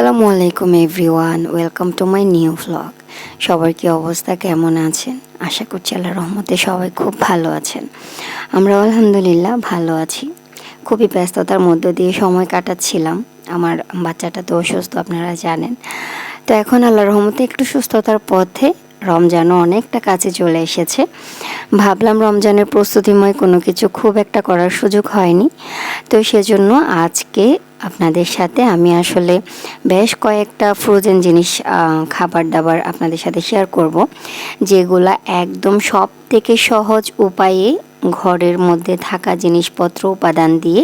আসসালামু আলাইকুম everyone, welcome to my new vlog সবার কি অবস্থা, কেমন আছেন? আশা করছি আল্লাহ রহমতে সবাই খুব ভালো আছেন। আমরা আলহামদুলিল্লাহ ভালো আছি। খুবই ব্যস্ততার মধ্য দিয়ে সময় কাটাচ্ছিলাম। আমার বাচ্চাটা তো অসুস্থ, আপনারা জানেন। তো এখন আল্লাহ রহমতে একটু সুস্থতার পথে রমজানও অনেকটা কাছে চলে এসেছে। ভাবলাম রমজানের প্রস্তুতিময় কোনো কিছু খুব একটা করার সুযোগ হয়নি। তো সেজন্য আজকে আপনাদের সাথে আমি আসলে বেশ কয়েকটা ফ্রোজেন জিনিস খাবার দাবার আপনাদের সাথে শেয়ার করব, যেগুলা একদম সব থেকে সহজ উপায়ে ঘরের মধ্যে থাকা জিনিসপত্র উপাদান দিয়ে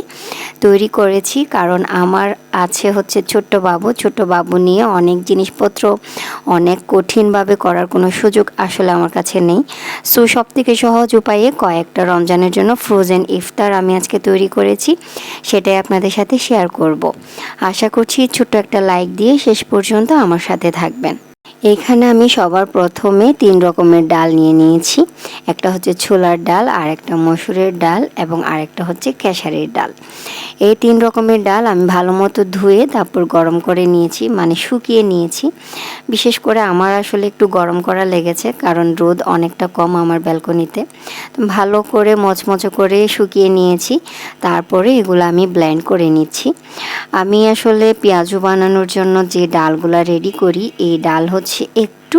তৈরি করেছি। কারণ আমার আছে হচ্ছে ছোট্ট বাবু। ছোট্ট বাবু নিয়ে অনেক জিনিসপত্র, অনেক কঠিনভাবে করার কোনো সুযোগ আসলে আমার কাছে নেই। সো সব থেকে সহজ উপায়ে কয়েকটা রমজানের জন্য ফ্রোজেন ইফতার আমি আজকে তৈরি করেছি। সেটাই আপনাদের সাথে শেয়ার করব। আশা করছি ছোট্ট একটা লাইক দিয়ে শেষ পর্যন্ত আমার সাথে থাকবেন। এখানে আমি সবার প্রথমে তিন রকমের ডাল নিয়ে নিয়েছি। একটা হচ্ছে ছোলার ডাল আর একটা মসুরের ডাল এবং আরেকটা হচ্ছে খেসারির ডাল। এই তিন রকমের ডাল আমি ভালো মতো ধুয়ে তারপর গরম করে নিয়েছি মানে শুকিয়ে নিয়েছি। বিশেষ করে আমার আসলে একটু গরম করা লেগেছে, কারণ রোদ অনেকটা কম আমার ব্যালকনিতে। ভালো করে মচমচে করে শুকিয়ে নিয়েছি, তারপরে এগুলো আমি ব্লেন্ড করে নিচ্ছি। আমি আসলে পেঁয়াজু বানানোর জন্য যে ডালগুলো রেডি করি, এই ডাল হচ্ছে একটু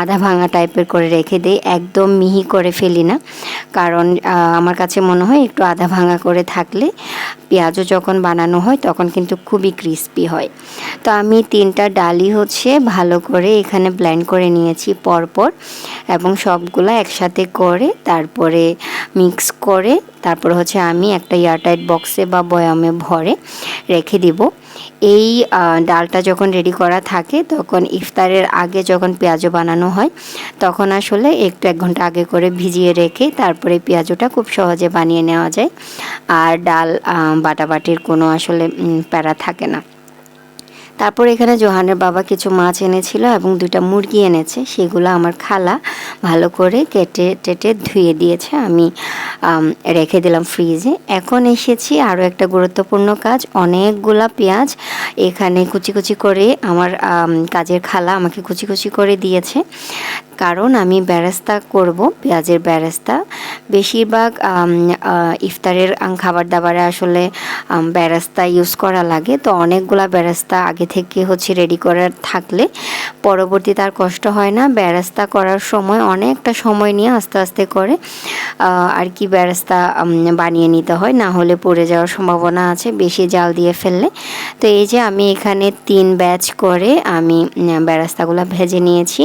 আধা ভাঙা টাইপের করে রেখে দেই, একদম মিহি করে ফেলি না। কারণ আমার কাছে মনে হয় একটু আধা ভাঙা করে থাকলে পেঁয়াজও যখন বানানো হয় তখন কিন্তু খুবই ক্রিস্পি হয়। তো আমি তিনটা ডালই হচ্ছে ভালো করে এখানে ব্লেন্ড করে নিয়েছি পরপর এবং সবগুলো একসাথে করে তারপরে মিক্স করে তারপর হচ্ছে আমি একটা এয়ারটাইট বক্সে বা বয়ামে ভরে রেখে দিব। এই ডালটা যখন রেডি করা থাকে, তখন ইফতারের আগে যখন পেঁয়াজও বানানো হয়, তখন আসলে একটু এক ঘণ্টা আগে করে ভিজিয়ে রেখে তারপরে পেঁয়াজটা খুব সহজে বানিয়ে নেওয়া যায়। আর ডাল বাটাবাটির কোনো আসলে প্যারা থাকে না। তারপর এখানে জোহানের বাবা কিছু মাছ এনেছিল এবং দুইটা মুরগি এনেছে। সেগুলো আমার খালা ভালো করে কেটে টেটে ধুয়ে দিয়েছে। আমি রেখে দিলাম ফ্রিজে। এখন এসেছি আরও একটা গুরুত্বপূর্ণ কাজ, অনেকগুলা পেঁয়াজ এখানে কুচি কুচি করে আমার কাজের খালা আমাকে কুচি কুচি করে দিয়েছে। কারণ আমি ব্যারেস্তা করব, পেঁয়াজের ব্যারেস্তা। বেশিরভাগ ইফতারের খাবার দাবারে আসলে ব্যারেস্তা ইউজ করা লাগে। তো অনেকগুলা ব্যারেস্তা আগে থেকে হচ্ছে রেডি করার থাকলে পরবর্তীতে আর কষ্ট হয় না। ব্যারেস্তা করার সময় অনেকটা সময় নিয়ে আস্তে আস্তে করে আর কি ব্যারেস্তা বানিয়ে নিতে হয়। না হলে পড়ে যাওয়ার সম্ভাবনা আছে বেশি জাল দিয়ে ফেললে। তো এই যে আমি এখানে তিন ব্যাচ করে আমি ব্যারেস্তাগুলো ভেজে নিয়েছি।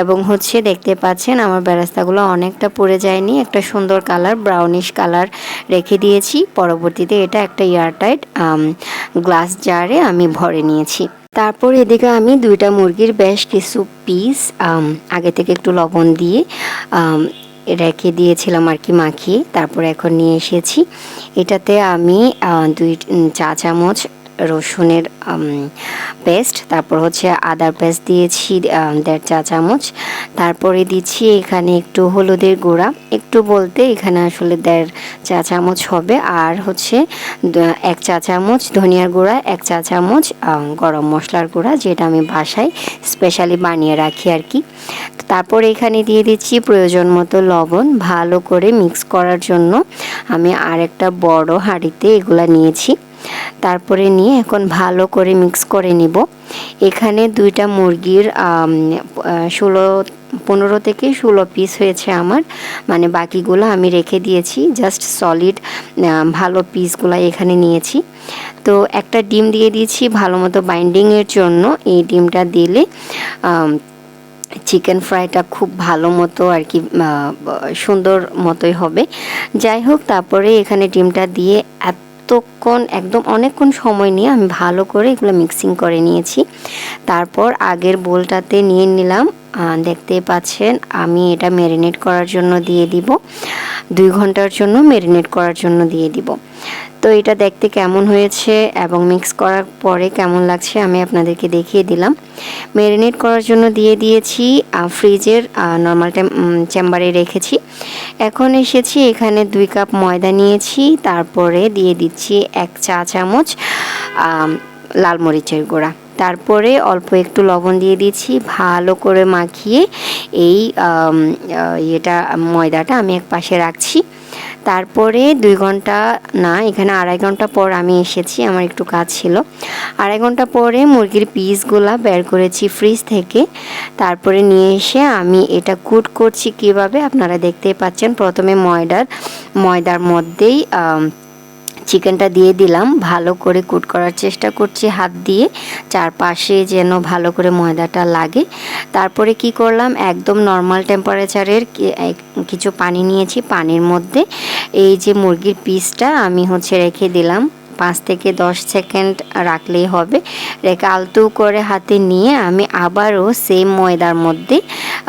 এবং হচ্ছে, দেখতে পাচ্ছেন আমার ব্যারেস্তাগুলো অনেকটা পড়ে যায়নি। একটা সুন্দর কালার ব্রাউনিশ কালার রেখে দিয়েছি। পরবর্তীতে এটা একটা এয়ারটাইট গ্লাস জারে আমি ভরে নিয়েছি। তারপর এদিকে আমি দুইটা মুরগির বেশ কিছু পিস আগে থেকে একটু লবণ দিয়ে রেখে দিয়েছিলাম আর কি মাখিয়ে। তারপর এখন নিয়ে এসেছি। এটাতে আমি দুই চা চামচ রসুনের পেস্ট তারপর হচ্ছে আদার পেস্ট দিয়েছি দেড় চা চামচ। তারপরে দিচ্ছি এখানে একটু হলুদের গুঁড়া। একটু বলতে এখানে আসলে দেড় চা চামচ হবে। আর হচ্ছে এক চা চামচ ধনিয়ার গুঁড়া, এক চা চামচ গরম মশলার গুঁড়া, যেটা আমি বাসায় স্পেশালি বানিয়ে রাখি আর কি। তারপর এখানে দিয়ে দিচ্ছি প্রয়োজন মতো লবণ, ভালো করে মিক্স করার জন্য আমি আরেকটা বড় হাঁড়িতে এগুলা নিয়েছি। তারপরে নিয়ে এখন ভালো করে মিক্স করে নিব। এখানে দুইটা মুরগির ষোলো, পনেরো থেকে ষোলো পিস হয়েছে আমার। মানে বাকিগুলো আমি রেখে দিয়েছি জাস্ট সলিড ভালো পিসগুলো এখানে নিয়েছি। তো একটা ডিম দিয়ে দিয়েছি ভালো মতো বাইন্ডিংয়ের জন্য। এই ডিমটা দিলে চিকেন ফ্রাইটা খুব ভালো মতো আর কি সুন্দর মতোই হবে। যাই হোক, তারপরে এখানে ডিমটা দিয়ে এতক্ষণ একদম অনেকক্ষণ সময় নিয়ে আমি ভালো করে এগুলো মিক্সিং করে নিয়েছি। তারপর আগের বোলটাতে নিয়ে নিলাম। দেখতে পাচ্ছেন, আমি এটা ম্যারিনেট করার জন্য দিয়ে দিব। দুই ঘণ্টার জন্য ম্যারিনেট করার জন্য দিয়ে দিব। তো এটা দেখতে কেমন হয়েছে এবং মিক্স করার পরে কেমন লাগছে আমি আপনাদেরকে দেখিয়ে দিলাম। ম্যারিনেট করার জন্য দিয়ে দিয়েছি ফ্রিজের নর্মাল চেম্বারে রেখেছি। এখন এসেছি, এখানে দুই কাপ ময়দা নিয়েছি, তারপরে দিয়ে দিচ্ছি এক চা চামচ লাল মরিচের গুঁড়া। তারপরে অল্প একটু লবণ দিয়ে দিচ্ছি, ভালো করে মাখিয়ে এই ইয়েটা, ময়দাটা আমি এক পাশে রাখছি। তারপরে দুই ঘণ্টা, না, এখানে আড়াই ঘণ্টা পর আমি এসেছি, আমার একটু কাজ ছিল। আড়াই ঘণ্টা পরে মুরগির পিসগুলা বের করেছি ফ্রিজ থেকে। তারপরে নিয়ে এসে আমি এটা কুট করছি কীভাবে, আপনারা দেখতেই পাচ্ছেন, প্রথমে ময়দার ময়দার মধ্যেই চিকেনটা দিয়ে দিলাম। ভালো করে কুট করার চেষ্টা করছি হাত দিয়ে। চারপাশে যেন ভালো করে ময়দাটা লাগে। তারপরে কি করলাম? একদম নর্মাল টেম্পারেচারের কিছু পানি নিয়েছি। পানির মধ্যে এই যে মুরগির পিসটা আমি হচ্ছে রেখে দিলাম। পাঁচ থেকে দশ সেকেন্ড রাখলেই হবে। রেখে আলতু করে হাতে নিয়ে আমি আবারও সেম ময়দার মধ্যে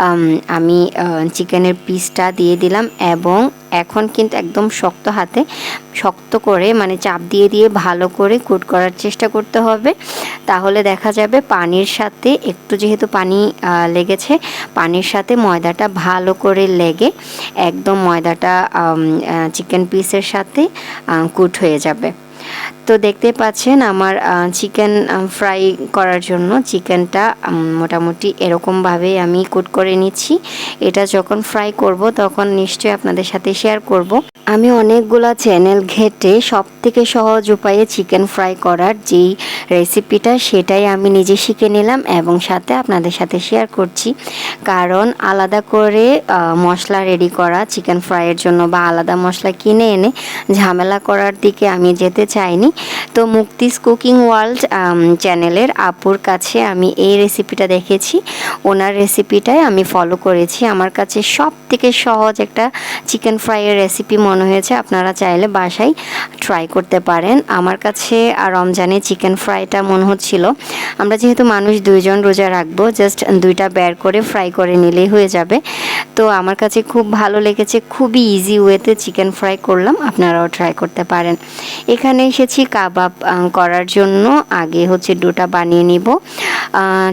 আম, চিকেনের পিসটা দিয়ে দিলাম এবং এখন কিন্তু একদম শক্ত হাতে শক্ত করে মানে চাপ দিয়ে দিয়ে ভালো করে কুট করার চেষ্টা করতে হবে। তাহলে দেখা যাবে পানির সাথে একটু যেহেতু পানি লেগেছে পানির সাথে ময়দাটা ভালো করে লেগে একদম ময়দাটা চিকেন পিসের সাথে কুট হয়ে যাবে। তো দেখতে পাচ্ছেন আমার চিকেন ফ্রাই করার জন্য চিকেনটা মোটামুটি এরকমভাবে আমি কুট করে নিচ্ছি। এটা যখন ফ্রাই করব তখন নিশ্চয়ই আপনাদের সাথে শেয়ার করব। আমি অনেকগুলা চ্যানেল ঘেটে সব থেকে সহজ উপায়ে চিকেন ফ্রাই করার যেই রেসিপিটা সেটাই আমি নিজে শিখে নিলাম এবং সাথে আপনাদের সাথে শেয়ার করছি। কারণ আলাদা করে মশলা রেডি করা চিকেন ফ্রাইয়ের জন্য বা আলাদা মশলা কিনে এনে ঝামেলা করার দিকে আমি যেতে চাইনি। তো মুক্তিস কুকিং ওয়ার্ল্ড চ্যানেলের আপুর কাছে আমি এই রেসিপিটা দেখেছি। ওনার রেসিপিটাই আমি ফলো করেছি। আমার কাছে সব থেকে সহজ একটা চিকেন ফ্রাইয়ের রেসিপি মনে হয়েছে। আপনারা চাইলে বাসায় ট্রাই করতে পারেন। আমার কাছে আর রমজানে চিকেন ফ্রাইটা মনে হচ্ছিল। আমরা যেহেতু মানুষ দুইজন রোজা রাখব জাস্ট দুইটা বের করে ফ্রাই করে নিলেই হয়ে যাবে। তো আমার কাছে খুব ভালো লেগেছে। খুবই ইজি ওয়েতে চিকেন ফ্রাই করলাম। আপনারাও ট্রাই করতে পারেন। এখানে এসেছি কাবাব করার জন্য আগে হচ্ছে ডোটা বানিয়ে নিব।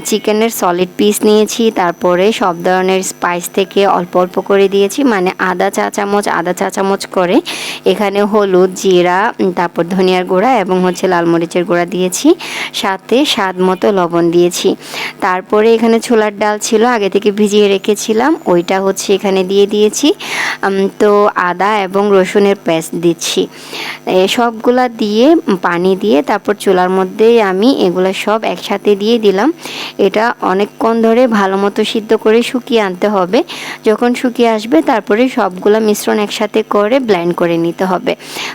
চিকেনের সলিড পিস নিয়েছি, তারপরে সব ধরনের স্পাইস থেকে অল্প অল্প করে দিয়েছি মানে আদা চা চামচ, আদা চা চামচ করে। এখানে হলুদ, জিরা তারপর ধনিয়ার গুঁড়া এবং হচ্ছে লাল মরিচের গুঁড়া দিয়েছি। সাথে স্বাদ মতো লবণ দিয়েছি। তারপরে এখানে ছোলার ডাল ছিল, আগে থেকে ভিজিয়ে রেখেছিলাম, ওইটা হচ্ছে এখানে দিয়ে দিয়েছি। তো আদা এবং রসুনের পেস্ট দিচ্ছি। সবগুলা দিয়ে পানি দিয়ে তারপর চুলার মধ্যে আমি এগুলো সব একসাথে দিয়ে দিলাম। এটা অনেকক্ষণ ধরে ভালো মতো সিদ্ধ করে শুকিয়ে আনতে হবে। যখন শুকিয়ে আসবে তারপরে সবগুলো মিশ্রণ একসাথে করে ব্লেন্ড করে নিতে হবে।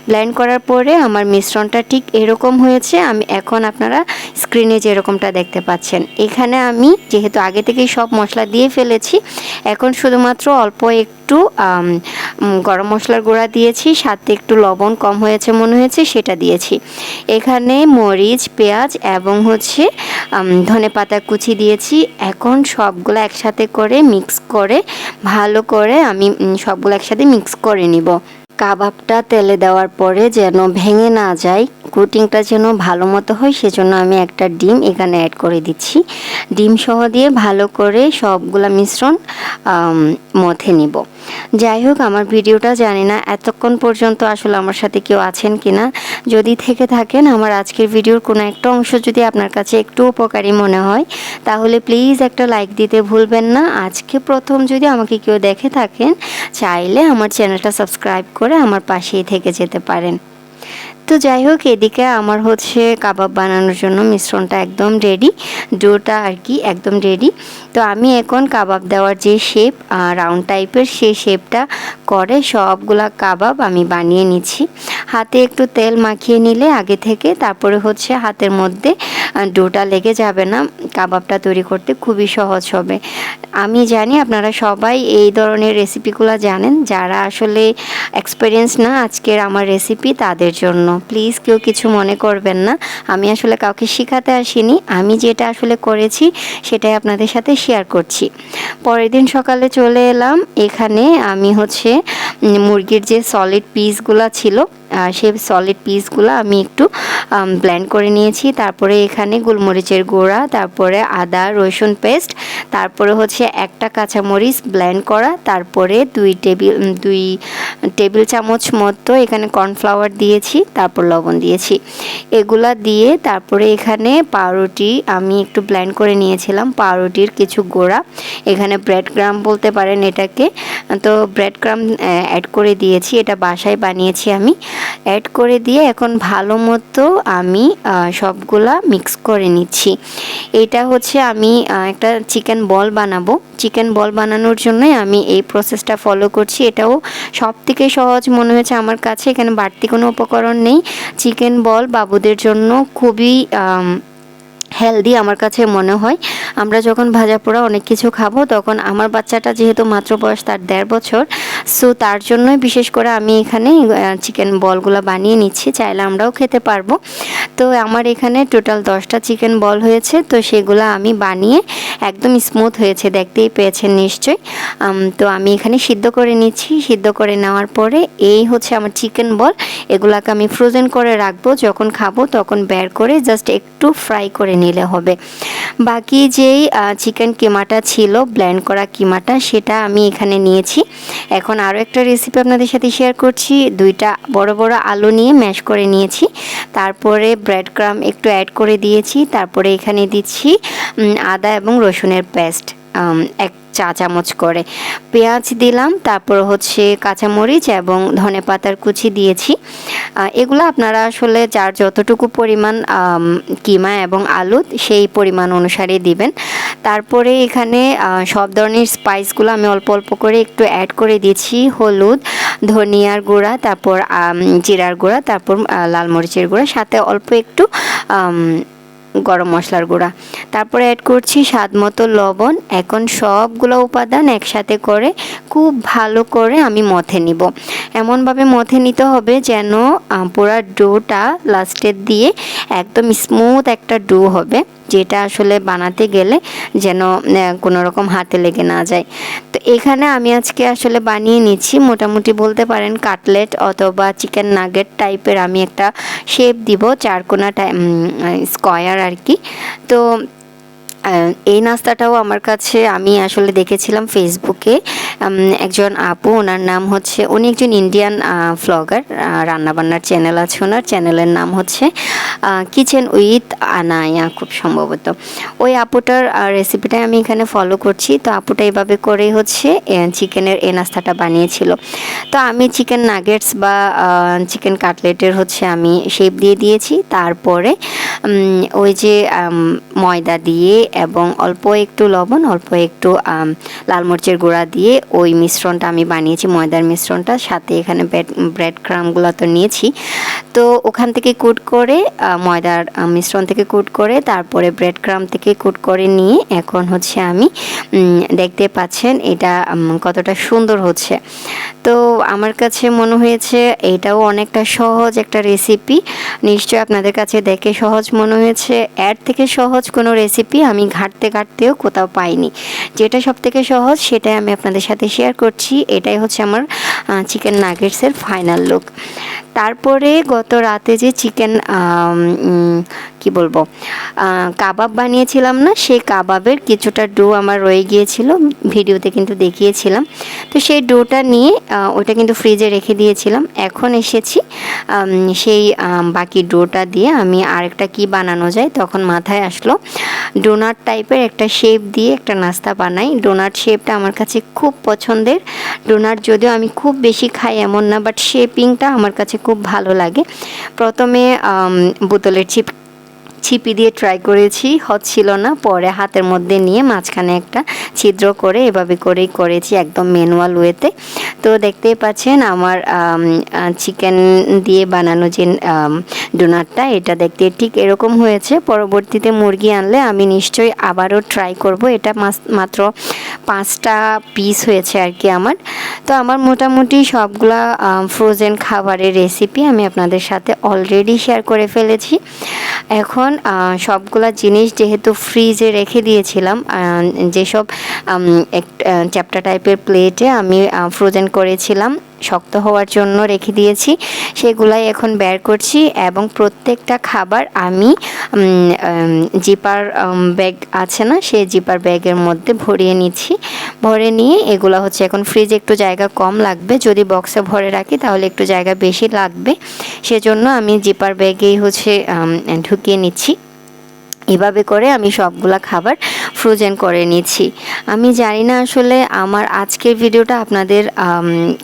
ব্লেন্ড করার পরে আমার মিশ্রণটা ঠিক এরকম হয়েছে। আমি এখন আপনারা স্ক্রিনে যেরকমটা দেখতে পাচ্ছেন। এখানে আমি যেহেতু আগে থেকেই সব মশলা দিয়ে ফেলেছি, এখন শুধুমাত্র অল্প একটু উম, গরম মশলার গুঁড়া দিয়েছি সাথে একটু লবণ কম হয়েছে মনে হয়েছে সেটা দিয়েছি। এখানে মরিচ পেঁয়াজ এবং হচ্ছে ধনে পাতা কুচি দিয়েছি। এখন সবগুলো একসাথে করে মিক্স করে ভালো করে আমি সবগুলো একসাথে মিক্স করে নিব। কাবাবটা তেলে দেওয়ার পরে যেন ভেঙে না যায় কুটিংটা যেন ভালো মতো হয়, সেজন্য আমি একটা ডিম এখানে অ্যাড করে দিচ্ছি। ডিম সহ দিয়ে ভালো করে সবগুলা মিশ্রণ মথে নিব। যাই হোক, আমার ভিডিওটা জানি না এতক্ষণ পর্যন্ত আসলে আমার সাথে কেউ আছেন কিনা। যদি থেকে থাকেন, আমার আজকের ভিডিওর কোনো একটা অংশ যদি আপনার কাছে একটু উপকারী মনে হয়, তাহলে প্লিজ একটা লাইক দিতে ভুলবেন না। আজকে প্রথম যদি আমাকে কেউ দেখে থাকেন, চাইলে আমার চ্যানেলটা সাবস্ক্রাইব করে আমার পাশেই থেকে যেতে পারেন। তো যাই হোক, এদিকে আমার হচ্ছে কাবাব বানানোর জন্য মিশ্রণটা একদম রেডি ডোটা আর কি একদম রেডি তো আমি এখন কাবাব দেওয়ার যে শেপ রাউন্ড টাইপের সেই শেপটা করে সবগুলা কাবাব আমি বানিয়ে নিচ্ছি। হাতে একটু তেল মাখিয়ে নিলে আগে থেকে, তারপরে হচ্ছে হাতের মধ্যে ডোটা লেগে যাবে না, কাবাবটা তৈরি করতে খুবই সহজ হবে। আমি জানি আপনারা সবাই এই ধরনের রেসিপিগুলো জানেন, যারা আসলে এক্সপিরিয়েন্স না আজকের আমার রেসিপি তাদের জন্য। প্লিজ কেউ কিছু মনে করবেন না। আমি আসলে কাউকে শেখাতে আসিনি। আমি যেটা আসলে করেছি, সেটাই আপনাদের সাথে শেয়ার করছি। পরের দিন সকালে চলে এলাম। এখানে আমি হচ্ছে মুরগির যে সলিড পিসগুলো ছিল সেই সলিড পিসগুলো আমি একটু ব্লেন্ড করে নিয়েছি। তারপরে এখানে গোলমরিচের গুঁড়া, তারপরে আদা, রসুন পেস্ট তারপরে হচ্ছে একটা কাঁচামরিচ ব্লেন্ড করা, তারপরে দুই টেবিল দুই টেবিল চামচ মতো এখানে কর্নফ্লাওয়ার দিয়েছি, তারপর লবণ দিয়েছি। এগুলা দিয়ে তারপরে এখানে পাউরুটি আমি একটু ব্লেন্ড করে নিয়েছিলাম, পাউরুটির কিছু গোড়া। এখানে ব্রেড গ্রাম বলতে পারেন এটাকে। তো ব্রেড গ্রাম অ্যাড করে দিয়েছি, এটা বাসায় বানিয়েছি আমি। অ্যাড করে দিয়ে এখন ভালো মতো আমি সবগুলা মিক্স করে নিচ্ছি। এটা হচ্ছে আমি একটা চিকেন বল বানাবো। চিকেন বল বানানোর জন্যই আমি এই প্রসেসটা ফলো করছি। এটাও সব থেকে সহজ মনে হয়েছে আমার কাছে। এখানে বাড়তি কোনো উপকরণ নেই। চিকেন বল বাবুদের জন্য খুবই হেলদি আমার কাছে মনে হয়। আমরা যখন ভাজা পোড়া অনেক কিছু খাব, তখন আমার বাচ্চাটা যেহেতু মাত্র বয়স তার দেড় বছর সো তার জন্যই বিশেষ করে আমি এখানে চিকেন বলগুলো বানিয়ে নিচ্ছি, চাইলে আমরাও খেতে পারব। তো আমার এখানে টোটাল দশটা চিকেন বল হয়েছে, তো সেগুলো আমি বানিয়ে একদম স্মুথ হয়েছে, দেখতেই পেয়েছেন নিশ্চয়ই। তো আমি এখানে সিদ্ধ করে নিচ্ছি, সিদ্ধ করে নেওয়ার পরে এই হচ্ছে আমার চিকেন বল। এগুলাকে আমি ফ্রোজেন করে রাখব, যখন খাব তখন বের করে জাস্ট একটু ফ্রাই করে নিলে হবে। বাকি যেই চিকেন কিমাটা ছিল ব্ল্যান্ড করা কিমাটা, সেটা আমি এখানে নিয়েছি। এখন আরও একটা রেসিপি আপনাদের সাথে শেয়ার করছি। দুইটা বড় বড় আলু নিয়ে ম্যাশ করে নিয়েছি। তারপরে ব্রেড ক্রাম একটু অ্যাড করে দিয়েছি। তারপরে এখানে দিচ্ছি আদা এবং রসুনের পেস্ট এক চা চামচ করে। পেঁয়াজ দিলাম, তারপর হচ্ছে কাঁচামরিচ এবং ধনে পাতার কুচি দিয়েছি। এগুলো আপনারা আসলে যার যতটুকু পরিমাণ কিমা এবং আলু, সেই পরিমাণ অনুসারে দিবেন। তারপরে এখানে সব ধরনের স্পাইসগুলো আমি অল্প অল্প করে একটু অ্যাড করে দিয়েছি। হলুদ, ধনিয়ার গুঁড়া, তারপর জিরার গুঁড়া, তারপর লাল মরিচের গুঁড়া, সাথে অল্প একটু গরম মশলার গুঁড়া। তারপরে অ্যাড করছি স্বাদ মতো লবণ। এখন সবগুলো উপাদান একসাথে করে খুব ভালো করে আমি মথে নিব। এমনভাবে মথে নিতে হবে যেন পুরা ডোটা লাস্টের দিয়ে একদম স্মুথ একটা ডো হবে, যেটা আসলে বানাতে গেলে যেন কোনো রকম হাতে লেগে না যায়। তো এখানে আমি আজকে আসলে বানিয়ে নিচ্ছি, মোটামুটি বলতে পারেন কাটলেট অথবা চিকেন নাগেট টাইপের আমি একটা শেপ দিব চারকোনা স্কয়ার আর কি। তো এই নাস্তাটাও আমার কাছে, আমি আসলে দেখেছিলাম ফেসবুকে একজন আপু, ওনার নাম হচ্ছে, উনি একজন ইন্ডিয়ান ফ্লগার রান্নাবান্নার চ্যানেল আছে ওনার চ্যানেলের নাম হচ্ছে কিচেন উইথ আনায়া খুব সম্ভবত। ওই আপুটার রেসিপিটাই আমি এখানে ফলো করছি, তো আপুটা এইভাবে করে হচ্ছে চিকেনের এই নাস্তাটা বানিয়েছিল। তো আমি চিকেন নাগেটস বা চিকেন কাটলেটের হচ্ছে আমি শেপ দিয়ে দিয়েছি, তারপরে ওই যে ময়দা দিয়ে এবং অল্প একটু লবণ, অল্প একটু লাল মরিচের গুঁড়া দিয়ে ওই মিশ্রণটা আমি বানিয়েছি, ময়দার মিশ্রণটা। সাথে এখানে ব্রেড ক্রামগুলো তো নিয়েছি। তো ওখান থেকে কুট করে ময়দার মিশ্রণ থেকে কুট করে, তারপরে ব্রেড ক্রাম থেকে কুট করে নিয়ে এখন হচ্ছে আমি দেখতে পাচ্ছেন এটা কতটা সুন্দর হচ্ছে। তো আমার কাছে মনে হয়েছে এটাও অনেকটা সহজ একটা রেসিপি নিশ্চয়ই আপনাদের কাছে দেখে সহজ মনে হয়েছে। এর থেকে সহজ কোনো রেসিপি আমি ঘাটতে ঘাটতেও কোথাও পাইনি। যেটা সব থেকে সহজ সেটাই আমি আপনাদের সাথে শেয়ার করছি। এটাই হচ্ছে আমার চিকেন নাগেটসের ফাইনাল লুক তারপরে গত রাতে যে চিকেন কি বলব কাবাব বানিয়েছিলাম না সেই কাবাবের কিছুটা ডো আমার রয়ে গিয়েছিল, ভিডিওতে কিন্তু দেখিয়েছিলাম। তো সেই ডোটা নিয়ে ওটা কিন্তু ফ্রিজে রেখে দিয়েছিলাম। এখন এসেছি সেই বাকি ডোটা দিয়ে আমি আরেকটা কি বানানো যায়, তখন মাথায় আসলো। ডোনাট টাইপের একটা শেপ দিয়ে একটা নাস্তা বানাই। ডোনাট শেপটা আমার কাছে খুব পছন্দের। ডোনাট যদিও আমি খুব বেশি খাই এমন না, বাট শেপিংটা আমার কাছে খুব ভালো লাগে। প্রথমে বোতলের চিপ ছিপি দিয়ে ট্রাই করেছি, হচ্ছিল না। পরে হাতের মধ্যে নিয়ে মাঝখানে একটা ছিদ্র করে এভাবে করেই করেছি একদম ম্যানুয়াল ওয়েতে তো। দেখতেই পাচ্ছেন আমার চিকেন দিয়ে বানানো যে ডোনাটটা এটা দেখতে ঠিক এরকম হয়েছে। পরবর্তীতে মুরগি আনলে আমি নিশ্চয়ই আবারও ট্রাই করব। এটা মাত্র পাঁচটা পিস হয়েছে আর কি আমার। তো আমার মোটামুটি সবগুলা ফ্রোজেন খাবারের রেসিপি আমি আপনাদের সাথে অলরেডি শেয়ার করে ফেলেছি। এখন আহ, সবগুলা জিনিস যেহেতু ফ্রিজে রেখে দিয়েছিলাম যেসব যেসব চ্যাপ্টা টাইপের প্লেটে আমি ফ্রোজেন করেছিলাম। শক্ত হওয়ার জন্য রেখে দিয়েছি। সেগুলাই এখন বের করছি এবং প্রত্যেকটা খাবার আমি জিপার ব্যাগ আছে না, সেই জিপার ব্যাগের মধ্যে ভরিয়ে নিচ্ছি। ভরে নিয়ে এগুলো হচ্ছে এখন ফ্রিজে একটু জায়গা কম লাগবে। যদি বক্সে ভরে রাখি তাহলে একটু জায়গা বেশি লাগবে। সেজন্য আমি জিপার ব্যাগেই হচ্ছে ঢুকিয়ে নিচ্ছি। এভাবে করে আমি সবগুলা খাবার ফ্রোজেন করে নিচ্ছি আমি জানি না আসলে আমার আজকের ভিডিওটা আপনাদের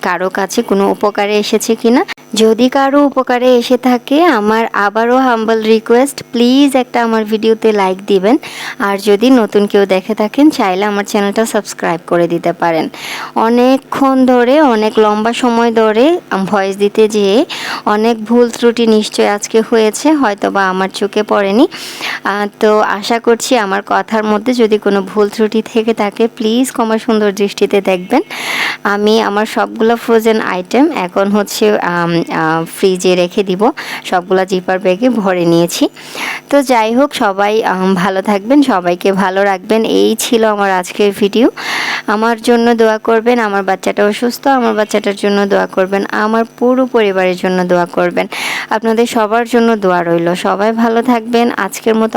কারও কাছে কোনো উপকারে এসেছে কিনা। যদি কারও উপকারে এসে থাকে, আমার আবারও হাম্বল রিকোয়েস্ট প্লিজ একটা আমার ভিডিওতে লাইক দিবেন। আর যদি নতুন কেউ দেখে থাকেন, চাইলে আমার চ্যানেলটা সাবস্ক্রাইব করে দিতে পারেন। অনেকক্ষণ ধরে, অনেক লম্বা সময় ধরে ভয়েস দিতে যেয়ে অনেক ভুল ত্রুটি নিশ্চয় আজকে হয়েছে হয়তো বা আমার চোখে পড়েনি। তো আশা করছি আমার কথার মধ্যে যদি কোনো ভুল ত্রুটি থেকে থাকে প্লিজ ক্ষমা সুন্দর দৃষ্টিতে দেখবেন। আমি আমার সবগুলো ফ্রোজেন আইটেম এখন হচ্ছে ফ্রিজে রেখে দিব। সবগুলো জিপার ব্যাগে ভরে নিয়েছি। তো যাই হোক, সবাই ভালো থাকবেন, সবাইকে ভালো রাখবেন। এই ছিল আমার আজকের ভিডিও আমার জন্য দোয়া করবেন, আমার বাচ্চাটা অসুস্থ, আমার বাচ্চাটার জন্য দোয়া করবেন, আমার পুরো পরিবারের জন্য দোয়া করবেন। আপনাদের সবার জন্য দোয়া রইল। সবাই ভালো থাকবেন। আজকের মতো